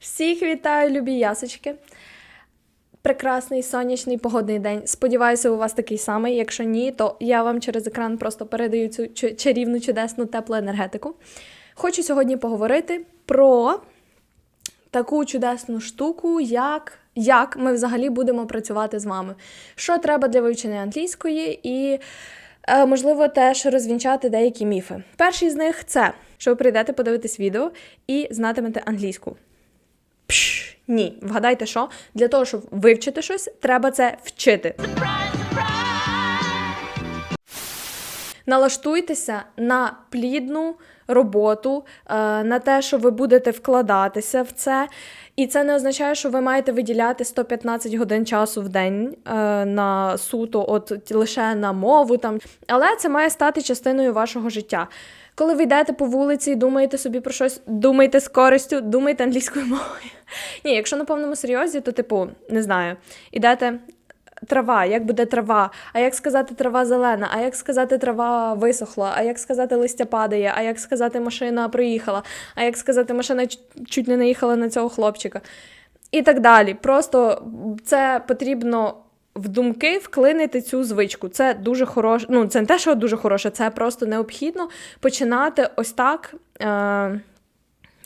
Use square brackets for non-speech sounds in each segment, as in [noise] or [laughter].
Всіх вітаю, любі ясочки. Прекрасний сонячний погодний день. Сподіваюся, у вас такий самий. Якщо ні, то я вам через екран просто передаю цю чарівну, чудесну, теплу енергетику. Хочу сьогодні поговорити про таку чудесну штуку, як, як ми взагалі будемо працювати з вами. Що треба для вивчення англійської, і, е, можливо, теж розвінчати деякі міфи. Перший з них це, що ви прийдете подивитись відео і знатимете англійську. Пш, ні, вгадайте, що для того, щоб вивчити щось, треба це вчити. Налаштуйтеся на плідну роботу, е, на те, що ви будете вкладатися в це. І це не означає, що ви маєте виділяти 115 годин часу в день е, на суто, от лише на мову там. Але це має стати частиною вашого життя. Коли ви йдете по вулиці і думаєте собі про щось, думайте з користю, думайте англійською мовою. [laughs] Ні, якщо на повному серйозі, то типу, не знаю, ідете. Трава, як буде трава, а як сказати трава зелена, а як сказати трава висохла, а як сказати листя падає, а як сказати машина проїхала, а як сказати машина чуть не наїхала на цього хлопчика. І так далі. Просто це потрібно в думки вклинити цю звичку. Це дуже хороше. Ну, це не те, що дуже хороше, це просто необхідно починати ось так е-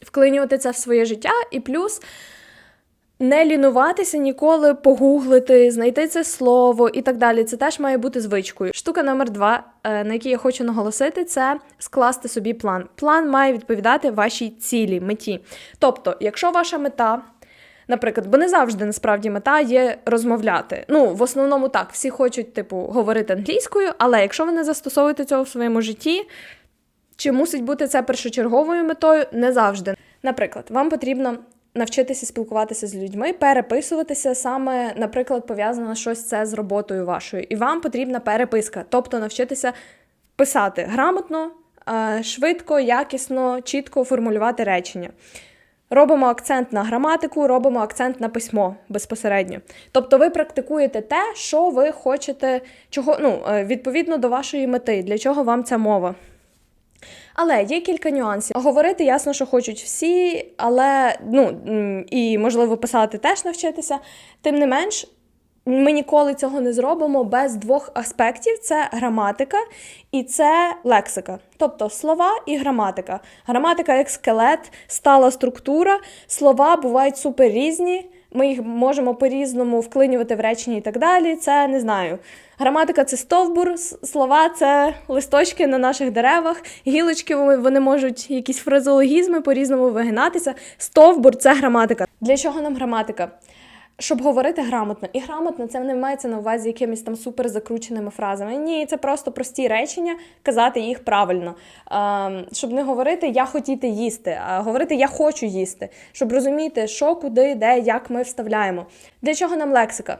вклинювати це в своє життя. І плюс не лінуватися ніколи, погуглити, знайти це слово і так далі. Це теж має бути звичкою. Штука номер два, е, на якій я хочу наголосити, це скласти собі план. План має відповідати вашій цілі, меті. Тобто, якщо ваша мета. Наприклад, бо не завжди насправді мета є розмовляти. Ну, в основному так, всі хочуть, типу, говорити англійською, але якщо ви не застосовуєте цього в своєму житті, чи мусить бути це першочерговою метою? Не завжди. Наприклад, вам потрібно навчитися спілкуватися з людьми, переписуватися саме, наприклад, пов'язано щось це з роботою вашою. І вам потрібна переписка, тобто навчитися писати грамотно, е, швидко, якісно, чітко формулювати речення. Робимо акцент на граматику, робимо акцент на письмо безпосередньо. Тобто ви практикуєте те, що ви хочете, чого, ну, е, відповідно до вашої мети, для чого вам ця мова. Але є кілька нюансів. Говорити ясно, що хочуть всі, але ну і можливо писати теж навчитися. Тим не менш, ми ніколи цього не зробимо без двох аспектів: це граматика і це лексика. Тобто слова і граматика. Граматика як скелет, стала структура. Слова бувають супер різні. Ми їх можемо по-різному вклинювати в речення і так далі. Це не знаю. Граматика це стовбур, слова це листочки на наших деревах, гілочки вони, можуть якісь фразеологізми по-різному вигинатися. Стовбур це граматика. Для чого нам граматика? Щоб говорити грамотно. І грамотно це не мається на увазі якимись там супер закрученими фразами. Ні, це просто прості речення, казати їх правильно. Ем, щоб не говорити я хотіти їсти, а говорити я хочу їсти. Щоб розуміти, що, куди, де, як ми вставляємо. Для чого нам лексика?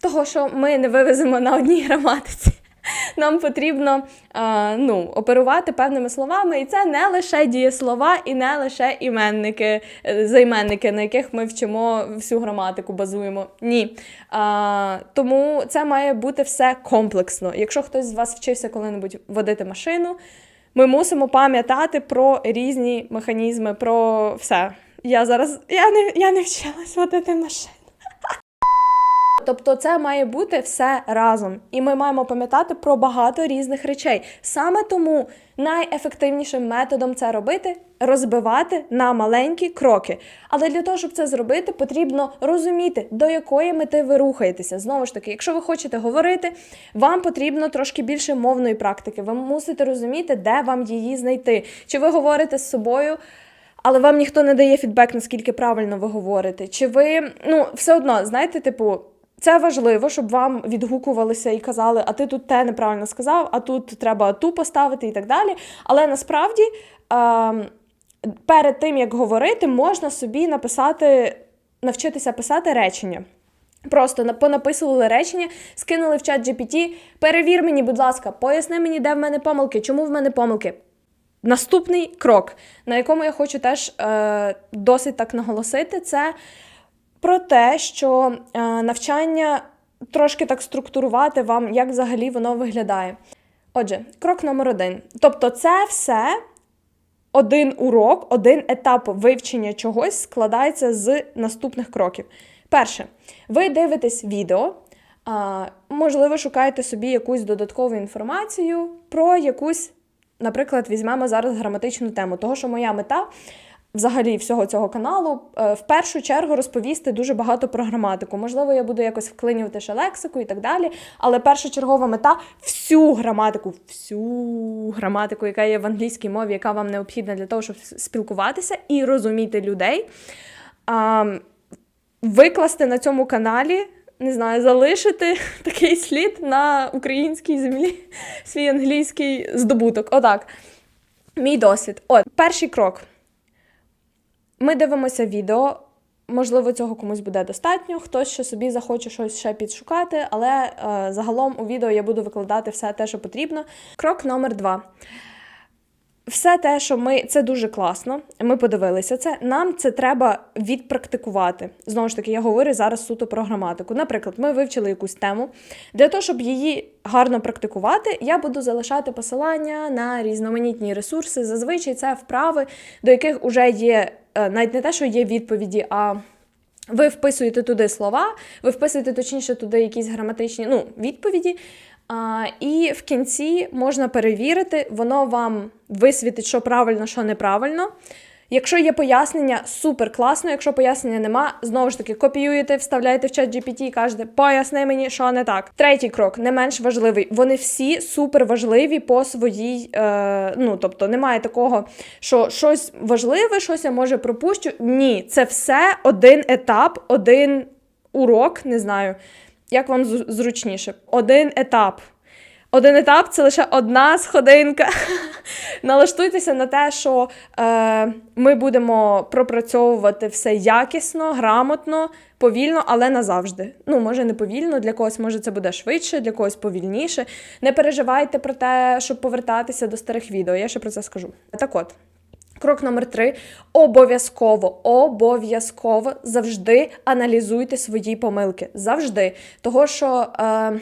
Того, що ми не вивеземо на одній [laughs] граматиці. Нам потрібно е, ну, оперувати певними словами, і це не лише дієслова, і не лише іменники, е, займенники, на яких ми вчимо всю граматику, базуємо. Ні. Е, тому це має бути все комплексно. Якщо хтось з вас вчився коли-небудь водити машину, ми мусимо пам'ятати про різні механізми, про все. Я зараз я не, я не вчилась водити машину. Тобто це має бути все разом, і ми маємо пам'ятати про багато різних речей. Саме тому найефективнішим методом це робити розбивати на маленькі кроки. Але для того, щоб це зробити, потрібно розуміти, до якої мети ви рухаєтеся. Знову ж таки, якщо ви хочете говорити, вам потрібно трошки більше мовної практики. Ви мусите розуміти, де вам її знайти. Чи ви говорите з собою? Але вам ніхто не дає фідбек, наскільки правильно ви говорите. Чи ви, ну, все одно, знаєте, типу, це важливо, щоб вам відгукувалися і казали, а ти тут те неправильно сказав, а тут треба ту поставити і так далі. Але насправді ем, перед тим, як говорити, можна собі написати, навчитися писати речення. Просто понаписували речення, скинули в чат GPT, перевір мені, будь ласка, поясни мені, де в мене помилки, чому в мене помилки. Наступний крок, на якому я хочу теж е, досить так наголосити, це про те, що е, навчання трошки так структурувати вам, як взагалі воно виглядає. Отже, крок номер один. Тобто, це все один урок, один етап вивчення чогось складається з наступних кроків. Перше, ви дивитесь відео, можливо, шукаєте собі якусь додаткову інформацію про якусь, наприклад, візьмемо зараз граматичну тему, того, що моя мета. Взагалі, всього цього каналу, е, в першу чергу розповісти дуже багато про граматику. Можливо, я буду якось вклинювати ще лексику і так далі. Але першочергова мета всю граматику, всю граматику, яка є в англійській мові, яка вам необхідна для того, щоб спілкуватися і розуміти людей, викласти на цьому каналі. Не знаю, залишити [laughs] такий слід на українській землі, [laughs] свій англійський здобуток. Отак. Мій досвід. От, перший крок. Ми дивимося відео. Можливо, цього комусь буде достатньо, хтось ще собі захоче щось ще підшукати, але е, загалом у відео я буду викладати все те, що потрібно. Крок номер два. Все те, що ми це дуже класно. Ми подивилися це. Нам це треба відпрактикувати. Знову ж таки, я говорю зараз суто про граматику. Наприклад, ми вивчили якусь тему. Для того, щоб її гарно практикувати, я буду залишати посилання на різноманітні ресурси. Зазвичай це вправи, до яких вже є навіть не те, що є відповіді, а ви вписуєте туди слова, ви вписуєте точніше туди якісь граматичні ну, відповіді. А, І в кінці можна перевірити, воно вам висвітить, що правильно, що неправильно. Якщо є пояснення, супер класно. Якщо пояснення нема, знову ж таки копіюєте, вставляєте в чат GPT і кажете, поясни мені, що не так. Третій крок не менш важливий. Вони всі супер важливі по своїй. Е, Ну тобто немає такого, що щось важливе, щось я може пропущу. Ні, це все один етап, один урок, не знаю. Як вам зручніше? Один етап. Один етап це лише одна сходинка. [laughs] Налаштуйтеся на те, що е, ми будемо пропрацьовувати все якісно, грамотно, повільно, але назавжди. Ну, може, не повільно, для когось може це буде швидше, для когось повільніше. Не переживайте про те, щоб повертатися до старих відео. Я ще про це скажу. Так от. Крок номер три. Обов'язково, обов'язково завжди аналізуйте свої помилки. Завжди. Того, що е,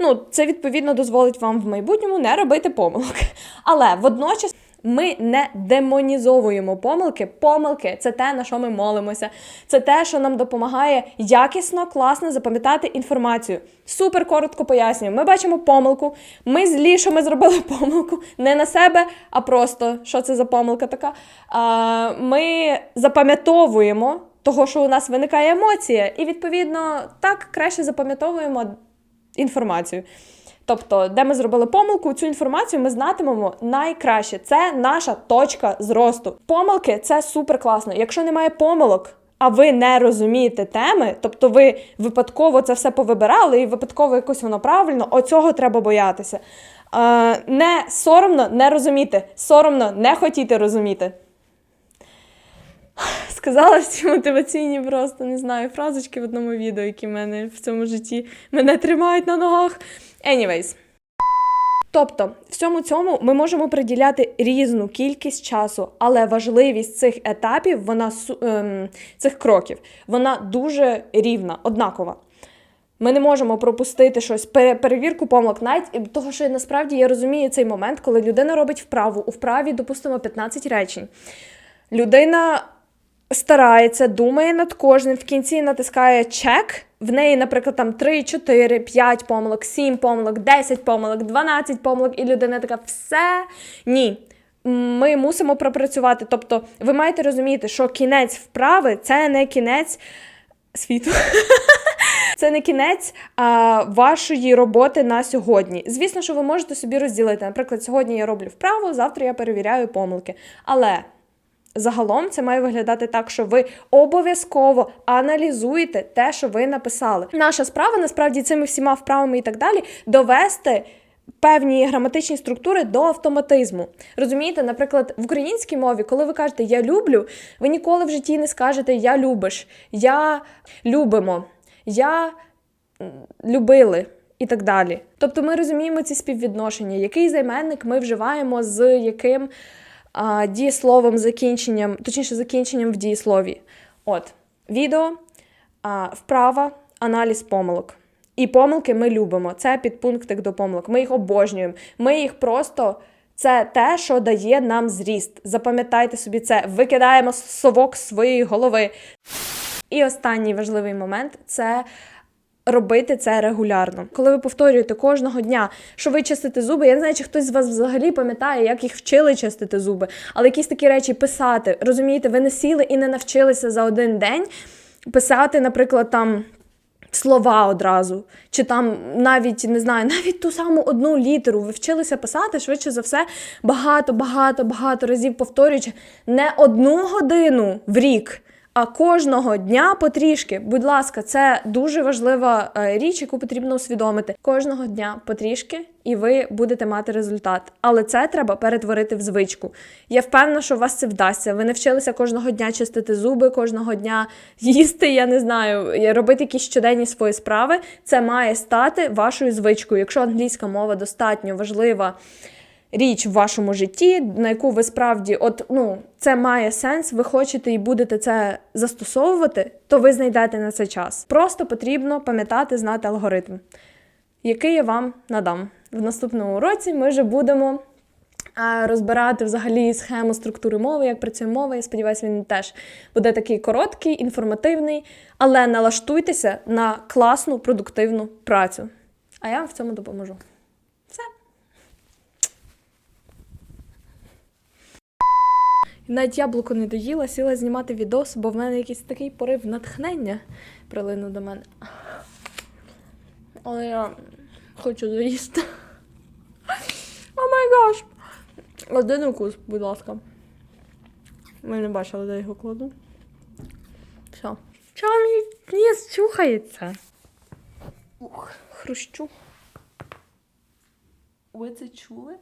ну, це відповідно дозволить вам в майбутньому не робити помилок. [laughs] Але водночас. Ми не демонізовуємо помилки. Помилки це те, на що ми молимося. Це те, що нам допомагає якісно, класно запам'ятати інформацію. Супер коротко пояснюю. Ми бачимо помилку. Ми злі, що ми зробили [laughs] помилку не на себе, а просто що це за помилка така. А, Ми запам'ятовуємо того, що у нас виникає емоція, і відповідно так краще запам'ятовуємо інформацію. Тобто, де ми зробили помилку, цю інформацію ми знатимемо найкраще. Це наша точка зросту. Помилки це супер класно. Якщо немає помилок, а ви не розумієте теми, тобто ви випадково це все повибирали і випадково якось воно правильно, оцього треба боятися. Е, Не соромно не розуміти, соромно не хотіти розуміти. Сказала ці мотиваційні просто не знаю фразочки в одному відео, які в мене в цьому житті мене тримають на ногах. Anyways. Тобто, всьому цьому ми можемо приділяти різну кількість часу, але важливість цих етапів, вона ем, цих кроків, вона дуже рівна, однакова. Ми не можемо пропустити щось, перевірку помилок, навіть того, що насправді я розумію цей момент, коли людина робить вправу, у вправі, допустимо, 15 речень. Людина старається, думає над кожним, в кінці натискає чек. В неї, наприклад, там 3, 4, 5 помилок, 7 помилок, 10 помилок, 12 помилок, і людина така, все ні. Ми мусимо пропрацювати. Тобто, ви маєте розуміти, що кінець вправи це не кінець світу. [laughs] Це не кінець а, вашої роботи на сьогодні. Звісно, що ви можете собі розділити. Наприклад, сьогодні я роблю вправу, завтра я перевіряю помилки. Але Загалом це має виглядати так, що ви обов'язково аналізуєте те, що ви написали. Наша справа насправді цими всіма вправами і так далі довести. Певні граматичні структури до автоматизму. Розумієте, наприклад, в українській мові, коли ви кажете Я люблю, ви ніколи в житті не скажете Я любиш, я любимо, я любили і так далі. Тобто ми розуміємо ці співвідношення, який займенник ми вживаємо з яким а, дієсловом, закінченням, точніше, закінченням в дієслові. От, відео, а, вправа, аналіз помилок. І помилки ми любимо. Це підпунктик до помилок. Ми їх обожнюємо. Ми їх просто Це те, що дає нам зріст. Запам'ятайте собі це. Викидаємо совок з своєї голови. І останній важливий момент це робити це регулярно. Коли ви повторюєте кожного дня, що ви чистите зуби, я не знаю, чи хтось з вас взагалі пам'ятає, як їх вчили чистити зуби, але якісь такі речі писати. Розумієте, ви не сіли і не навчилися за один день писати, наприклад, там. Слова одразу, чи там навіть не знаю, навіть ту саму одну літеру ви вчилися писати швидше за все багато, багато, багато разів повторюючи не одну годину в рік, а кожного дня потрішки. Будь ласка, це дуже важлива е, річ, яку потрібно усвідомити. Кожного дня потрішки, і ви будете мати результат. Але це треба перетворити в звичку. Я впевнена, що у вас це вдасться. Ви не вчилися кожного дня чистити зуби, кожного дня їсти. Я не знаю, робити якісь щоденні свої справи. Це має стати вашою звичкою. Якщо англійська мова достатньо важлива річ в вашому житті, на яку ви справді, от ну це має сенс, ви хочете і будете це застосовувати, то ви знайдете на це час. Просто потрібно пам'ятати, знати алгоритм, який я вам надам. В наступному уроці ми вже будемо. а, Розбирати взагалі схему структури мови, як працює мова. Я сподіваюся, він теж буде такий короткий, інформативний, але налаштуйтеся на класну, продуктивну працю. А я вам в цьому допоможу. Все. І Навіть яблуко не доїла, сіла знімати відос, бо в мене якийсь такий порив натхнення прилинув до мене. Але я хочу доїсти. О май гаш! Один укус, будь ласка. Ви не бачили, де його кладу. Все. Чого мій ніс чухається? Ух, хрущу. Ви це чули?